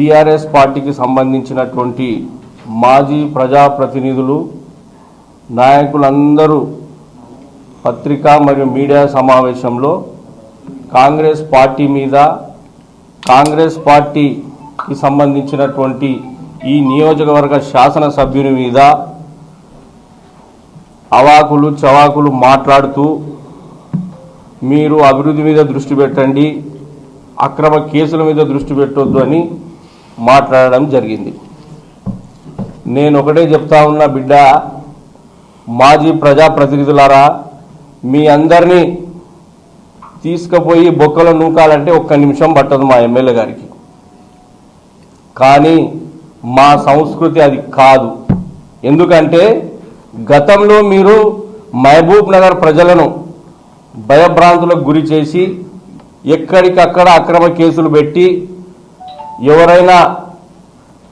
BRS పార్టీకి సంబంధించినటువంటి మాజీ ప్రజాప్రతినిధులు నాయకులందరూ పత్రికా మరియు మీడియా సమావేశంలో కాంగ్రెస్ పార్టీ మీద కాంగ్రెస్ పార్టీకి సంబంధించినటువంటి ఈ నియోజకవర్గ శాసనసభ్యుని మీద అవాకులు చవాకులు మాట్లాడుతూ మీరు అభివృద్ధి మీద దృష్టి పెట్టండి అక్రమ కేసుల మీద దృష్టి పెట్టొద్దు అని మాట్లాడడం జరిగింది. నేను ఒకటే చెప్తా ఉన్న బిడ్డ మాజీ ప్రజాప్రతినిధులారా మీ అందరినీ తీసుకుపోయి బొక్కలో నూకాలంటే ఒక్క నిమిషం పట్టదు మా ఎమ్మెల్యే గారికి. కానీ మా సంస్కృతి అది కాదు. ఎందుకంటే గతంలో మీరు మహబూబ్ నగర్ ప్రజలను భయభ్రాంతులకు గురి చేసి ఎక్కడికక్కడ అక్రమ కేసులు పెట్టి ఎవరైనా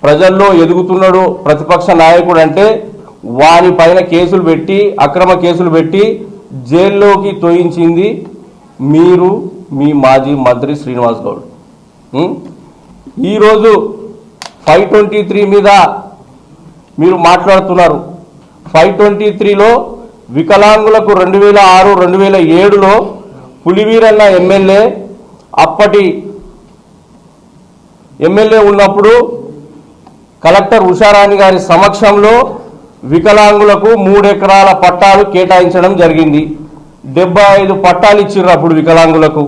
ప్రజల్లో ఎదుగుతున్నాడు ప్రతిపక్ష నాయకుడు అంటే వాని పైన కేసులు పెట్టి అక్రమ కేసులు పెట్టి జైల్లోకి తోయించింది మీరు మీ మాజీ మంత్రి శ్రీనివాస్ గౌడ్. ఈరోజు ఫైవ్ ట్వంటీ త్రీ మీద మీరు మాట్లాడుతున్నారు. ఫైవ్ ట్వంటీ త్రీలో వికలాంగులకు రెండు వేల ఆరు రెండు వేల ఏడులో పులివీరన్న ఎమ్మెల్యే అప్పటి ఎమ్మెల్యే ఉన్నప్పుడు కలెక్టర్ ఉషారాణి గారి సమక్షంలో వికలాంగులకు మూడు ఎకరాల పట్టాలు కేటాయించడం జరిగింది. డెబ్బై ఐదు పట్టాలు ఇచ్చిర్రు అప్పుడు వికలాంగులకు.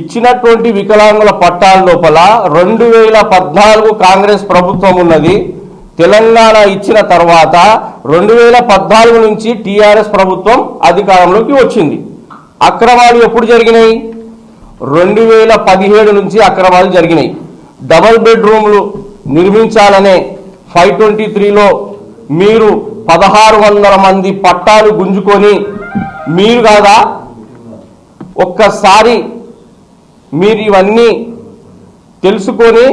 ఇచ్చినటువంటి వికలాంగుల పట్టాల లోపల రెండు వేల పద్నాలుగు కాంగ్రెస్ ప్రభుత్వం ఉన్నది. తెలంగాణ ఇచ్చిన తర్వాత రెండు వేల పద్నాలుగు నుంచి టీఆర్ఎస్ ప్రభుత్వం అధికారంలోకి వచ్చింది. అక్రమాలు ఎప్పుడు జరిగినాయి? రెండు వేల పదిహేడు నుంచి అక్రమాలు జరిగినాయి. డబల్ బెడ్రూమ్లు నిర్మించాలనే ఫైవ్ ట్వంటీ త్రీలో మీరు పదహారు వందల మంది పట్టాలు గుంజుకొని మీరు కాదా ఒక్కసారి మీరు ఇవన్నీ తెలుసుకొని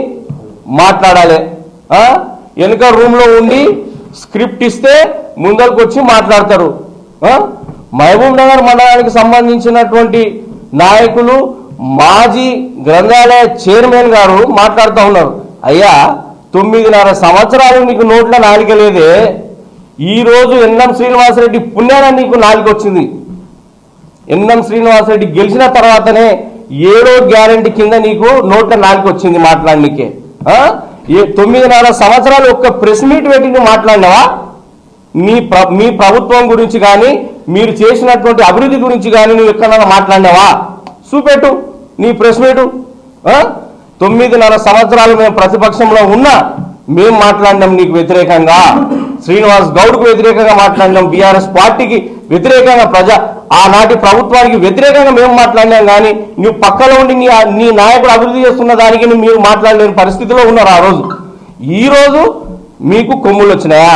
మాట్లాడాలి. వెనుక రూమ్లో ఉండి స్క్రిప్ట్ ఇస్తే ముందరకు వచ్చి మాట్లాడతారు మహబూబ్ నగర్ మండలానికి సంబంధించినటువంటి నాయకులు మాజీ గ్రంథాలయ చైర్మన్ గారు మాట్లాడుతూ ఉన్నారు. అయ్యా తొమ్మిదిన్నర సంవత్సరాలు నీకు నోట్ల నాలిక లేదే. ఈరోజు ఎన్ఎం శ్రీనివాసరెడ్డి పుణ్యాన నీకు నాలిక వచ్చింది ఎన్ఎం శ్రీనివాసరెడ్డి గెలిచిన తర్వాతనే ఏడో గ్యారంటీ కింద నీకు నోట్ల నాలుగు వచ్చింది మాట్లాడనికే ఏ తొమ్మిదిన్నర సంవత్సరాలు ఒక్క ప్రెస్ మీట్ పెట్టి నువ్వు మాట్లాడినావా? మీ ప్ర మీ ప్రభుత్వం గురించి కానీ మీరు చేసినటువంటి అభివృద్ధి గురించి కానీ నువ్వు ఎక్కడైనా మాట్లాడినావా? చూపెట్టు నీ ప్రెస్ మీటు తొమ్మిదిన్నర సంవత్సరాలు మేము ప్రతిపక్షంలో ఉన్నా మేము మాట్లాడినాం నీకు వ్యతిరేకంగా. శ్రీనివాస్ గౌడ్కు వ్యతిరేకంగా మాట్లాడినాం బీఆర్ఎస్ పార్టీకి వ్యతిరేకంగా ప్రజా ఆనాటి ప్రభుత్వానికి వ్యతిరేకంగా మేము మాట్లాడినాం కానీ నువ్వు పక్కలో ఉండి నీ నీ నాయకుడు అభివృద్ధి చేస్తున్న దానికి మీరు మాట్లాడలేని పరిస్థితిలో ఉన్నారు ఆ రోజు. ఈరోజు మీకు కొమ్ములు వచ్చినాయా?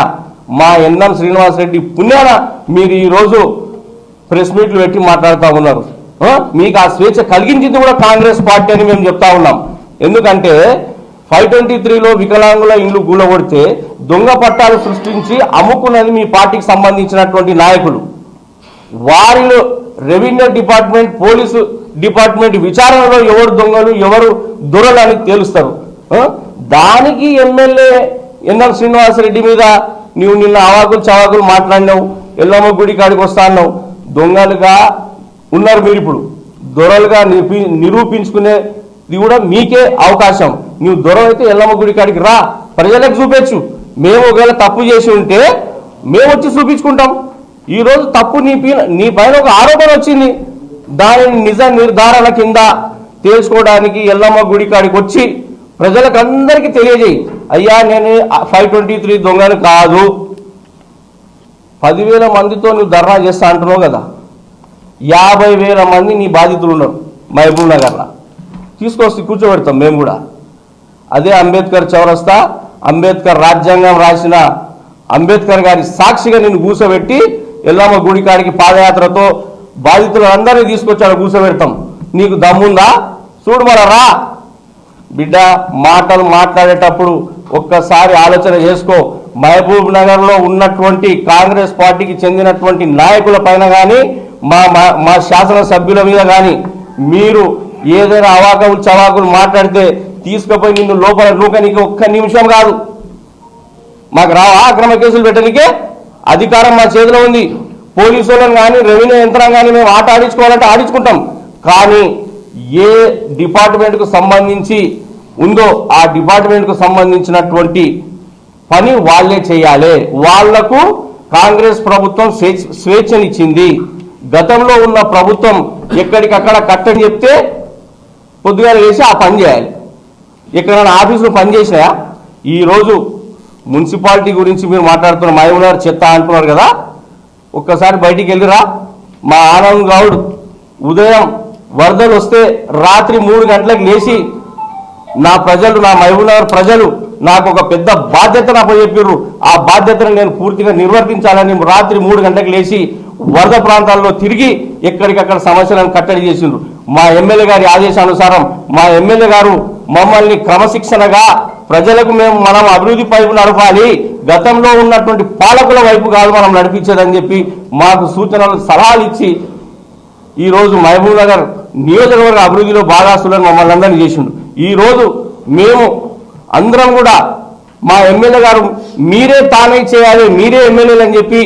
మా ఎన్ఎం శ్రీనివాసరెడ్డి పుణ్యాన మీరు ఈరోజు ప్రెస్ మీట్లు పెట్టి మాట్లాడుతూ ఉన్నారు. మీకు ఆ స్వేచ్ఛ కలిగించింది కూడా కాంగ్రెస్ పార్టీ అని మేము చెప్తా ఉన్నాం. ఎందుకంటే ఫైవ్ ట్వంటీ త్రీలో వికలాంగుల ఇండ్లు గూలగొడితే దొంగ పట్టాలు సృష్టించి అమ్ముకున్నది మీ పార్టీకి సంబంధించినటువంటి నాయకులు. వారిలో రెవెన్యూ డిపార్ట్మెంట్ పోలీసు డిపార్ట్మెంట్ విచారణలో ఎవరు దొంగలు ఎవరు దొరలు అని తేలుస్తారు దానికి ఎమ్మెల్యే ఎన్ఎం శ్రీనివాసరెడ్డి మీద నువ్వు నిన్న అవాకులు చవాకులు మాట్లాడినావు ఎల్లమ్మ గుడి కాడికి వస్తా అన్నావు దొంగలుగా ఉన్నారు మీరు ఇప్పుడు. దొరలుగా నిరూపి నిరూపించుకునేది కూడా మీకే అవకాశం. నువ్వు దొర ఎల్లమ్మ గుడి కాడికి రా. ప్రజలకు చూపించు. మేము ఒకవేళ తప్పు చేసి ఉంటే మేము వచ్చి చూపించుకుంటాం. ఈరోజు తప్పు నీ నీ పైన ఒక ఆరోపణ వచ్చింది. దానిని నిజ నిర్ధారణ కింద తెలుసుకోవడానికి ఎల్లమ్మ గుడి కాడికి వచ్చి ప్రజలకు అందరికీ తెలియజేయి. అయ్యా నేను ఫైవ్ ట్వంటీ త్రీ దొంగను కాదు. పదివేల మందితో నువ్వు ధర్నా చేస్తా అంటున్నావు కదా. యాభై వేల మంది నీ బాధితులు ఉన్నారు మహబూబ్ నగర్లో. తీసుకొస్తే కూర్చోబెడతాం మేము కూడా. అదే అంబేద్కర్ చౌరస్తా అంబేద్కర్ రాజ్యాంగం రాసిన అంబేద్కర్ గారి సాక్షిగా నేను కూర్చోబెట్టి ఎల్లమ్మ గుడి కాడికి పాదయాత్రతో బాధితులందరినీ తీసుకొచ్చాడు కూర్చోబెడతాం నీకు దమ్ముందా? చూడు మన రా. బిడ్డ మాటలు మాట్లాడేటప్పుడు ఒక్కసారి ఆలోచన చేసుకో. మహబూబ్ నగర్లో ఉన్నటువంటి కాంగ్రెస్ పార్టీకి చెందినటువంటి నాయకుల పైన కానీ మా మా- మా శాసనసభ్యుల మీద కానీ మీరు ఏదైనా అవాకలు చవాకులు మాట్లాడితే తీసుకుపోయి నిన్ను లోపల నూకనికి ఒక్క నిమిషం కాదు. మాకు రావా అక్రమ కేసులు పెట్టడానికే అధికారం మా చేతిలో ఉంది. పోలీసు వాళ్ళని కానీ రెవెన్యూ యంత్రాంగాన్ని మేము ఆట ఆడించుకోవాలంటే ఆడించుకుంటాం. కానీ ఏ డిపార్ట్మెంట్కు సంబంధించి ఉందో ఆ డిపార్ట్మెంట్కు సంబంధించినటువంటి పని వాళ్ళే చేయాలి. వాళ్ళకు కాంగ్రెస్ ప్రభుత్వం స్వేచ్ఛనిచ్చింది. గతంలో ఉన్న ప్రభుత్వం ఎక్కడికక్కడ కట్టని చెప్తే పొద్దుగాల వేసి ఆ పని చేయాలి. ఎక్కడైనా ఆఫీసులు పనిచేసినాయా ఈరోజు మున్సిపాలిటీ గురించి మీరు మాట్లాడుతున్న మహబూబ్నగర్ చెత్త అంటున్నారు కదా ఒక్కసారి బయటికి వెళ్ళిరా. మా ఆనంద్ గౌడ్ ఉదయం వరదలు వస్తే రాత్రి మూడు గంటలకు లేచి నా ప్రజలు నా మహబూబ్నగర్ ప్రజలు నాకు ఒక పెద్ద బాధ్యత నాపై చెప్పారు ఆ బాధ్యతను నేను పూర్తిగా నిర్వర్తించాలని రాత్రి మూడు గంటలకు లేచి వరద ప్రాంతాల్లో తిరిగి ఎక్కడికక్కడ సమస్యలను కట్టడి చేసిండ్రు. మా ఎమ్మెల్యే గారి ఆదేశానుసారం మా ఎమ్మెల్యే గారు మమ్మల్ని క్రమశిక్షణగా ప్రజలకు మేము మనం అభివృద్ధి వైపు నడపాలి. గతంలో ఉన్నటువంటి పాలకుల వైపు కాదు మనం నడిపించేదని చెప్పి మాకు సూచనలు సలహాలు ఇచ్చి ఈరోజు మహబూబ్ నగర్ నియోజకవర్గ అభివృద్ధిలో భాగాస్తులను మమ్మల్ని అందరినీ చేసిండు ఈరోజు మేము అందరం కూడా మా ఎమ్మెల్యే గారు మీరే తానే చేయాలి మీరే ఎమ్మెల్యేలు అని చెప్పి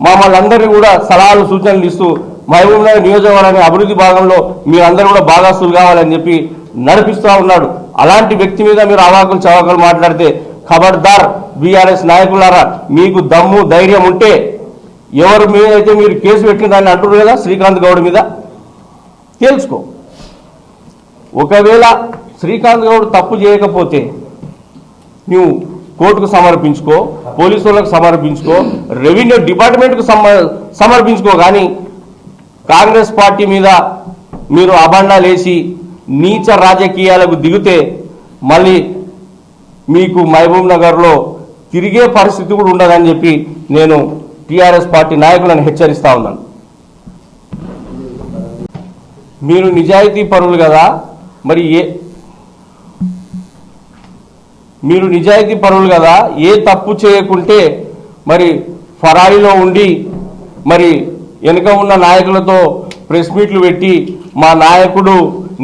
మమ్మల్ని అందరినీ కూడా సలహాలు సూచనలు ఇస్తూ మహబూబ్నగర్ నియోజకవర్గాన్ని అభివృద్ధి భాగంలో మీరందరూ కూడా భాగాస్తులు కావాలని చెప్పి నడిపిస్తూ ఉన్నాడు. అలాంటి వ్యక్తి మీద మీరు అవాకులు చవాకులు మాట్లాడితే ఖబర్దార్ బీఆర్ఎస్ నాయకులారా మీకు దమ్ము ధైర్యం ఉంటే ఎవరు మీదైతే అయితే మీరు కేసు పెట్టిన దాన్ని అంటున్నారు కదా శ్రీకాంత్ గౌడ్ మీద తెలుసుకో ఒకవేళ శ్రీకాంత్ గౌడ్ తప్పు చేయకపోతే నువ్వు కోర్టుకు సమర్పించుకో పోలీసు వాళ్ళకు సమర్పించుకో రెవెన్యూ డిపార్ట్మెంట్కు సమ సమర్పించుకో కానీ కాంగ్రెస్ పార్టీ మీద మీరు అబండాలేసి నీచ రాజకీయాలకు దిగితే మళ్ళీ మీకు మహబూబ్ నగర్లో తిరిగే పరిస్థితి కూడా ఉండదని చెప్పి నేను టీఆర్ఎస్ పార్టీ నాయకులను హెచ్చరిస్తా ఉన్నాను. మీరు నిజాయితీ పరులు కదా మరి ఏ మీరు నిజాయితీ పరులు కదా ఏ తప్పు చేయకుంటే మరి ఫరారీలో ఉండి మరి వెనుక ఉన్న నాయకులతో ప్రెస్ మీట్లు పెట్టి మా నాయకుడు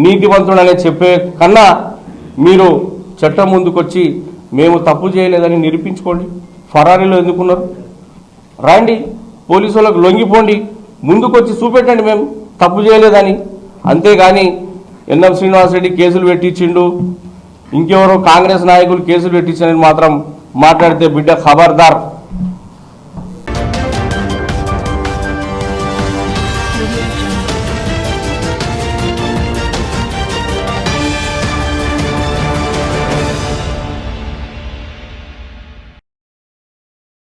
నీతివంతుడనే చెప్పే కన్నా మీరు చట్టం ముందుకొచ్చి మేము తప్పు చేయలేదని నిరూపించుకోండి. ఫరారీలో ఎందుకున్నారు? రండి పోలీసు వాళ్ళకు లొంగిపోండి ముందుకొచ్చి చూపెట్టండి మేము తప్పు చేయలేదని. అంతేగాని ఎన్ఎం శ్రీనివాసరెడ్డి కేసులు పెట్టించిండు ఇంకెవరో కాంగ్రెస్ నాయకులు కేసులు పెట్టించారని మాత్రం మాట్లాడితే బిడ్డ ఖబర్దార్.